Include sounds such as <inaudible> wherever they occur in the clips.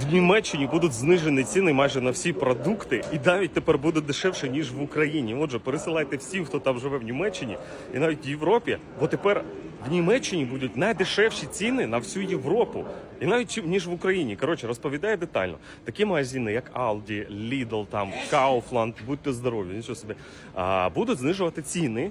в Німеччині будуть знижені ціни майже на всі продукти, і навіть тепер буде дешевше ніж в Україні. Отже, пересилайте всі, хто там живе в Німеччині, і навіть в Європі, бо тепер в Німеччині будуть найдешевші ціни на всю Європу, і навіть ніж в Україні. Коротше, розповідає детально. Такі магазини, як Aldi, Lidl, там Kaufland, будьте здорові, нічого собі, будуть знижувати ціни.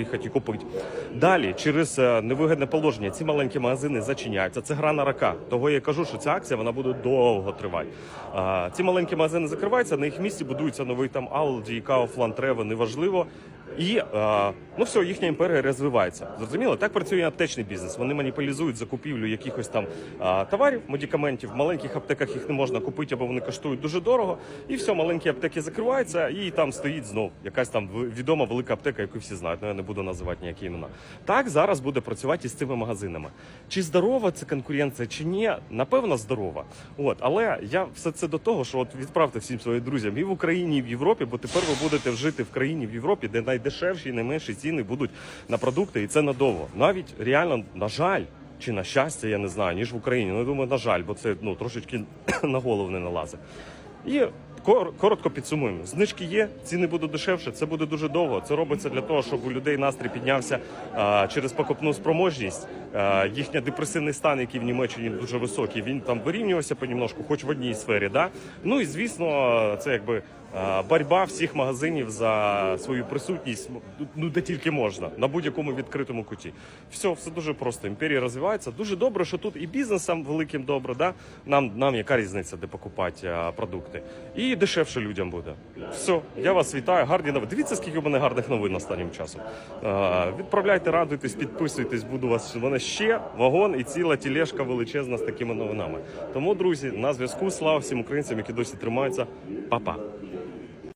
і купити. Далі, через е, невигідне положення, ці маленькі магазини зачиняються. Це гра на рака. Того я кажу, що ця акція вона буде довго тривати. Ці маленькі магазини закриваються, на їх місці будується новий там Aldi, Kaufland, Rewe, неважливо. І е, ну все, їхня імперія розвивається. Зрозуміло, так працює аптечний бізнес. Вони маніпулізують закупівлю якихось там е, товарів, медикаментів. В маленьких аптеках їх не можна купити, або вони коштують дуже дорого. І все, маленькі аптеки закриваються, і там стоїть знов якась там відома велика аптека, яку всі знають. Ну я не буду називати ніякі імена. Так зараз буде працювати із цими магазинами. Чи здорова це конкуренція, чи ні? Напевно, здорова. От, але я все це до того, що от відправте всім своїм друзям і в Україні, і в Європі, бо тепер ви будете жити в країні в Європі, де найдешевші і найменші ціни будуть на продукти, і це надовго. Навіть реально, на жаль. Чи на щастя, я не знаю, ніж в Україні. Ну, я думаю, на жаль, бо це ну трошечки <clears throat> на голову не налазить. І коротко підсумуємо. Знижки є, ціни будуть дешевше. Це буде дуже довго. Це робиться для того, щоб у людей настрій піднявся а, через покупну спроможність. Їхня депресивний стан, який в Німеччині дуже високий, він там вирівнювався понемножку, хоч в одній сфері. Да? Ну і звісно, це якби. А, Боротьба всіх магазинів за свою присутність, ну де тільки можна, на будь-якому відкритому куті. Все, все дуже просто. Імперія розвивається. Дуже добре, що тут і бізнесам великим добре. Да? Нам, нам яка різниця, де покупати продукти. І дешевше людям буде. Все, я вас вітаю. Гарні новини. Дивіться, скільки в мене гарних новин останнім часом. Відправляйте, радуйтесь, підписуйтесь. Буду вас. У мене ще вагон і ціла тілешка величезна з такими новинами. Тому, друзі, на зв'язку. Слава всім українцям, які досі тримаються. Па-па.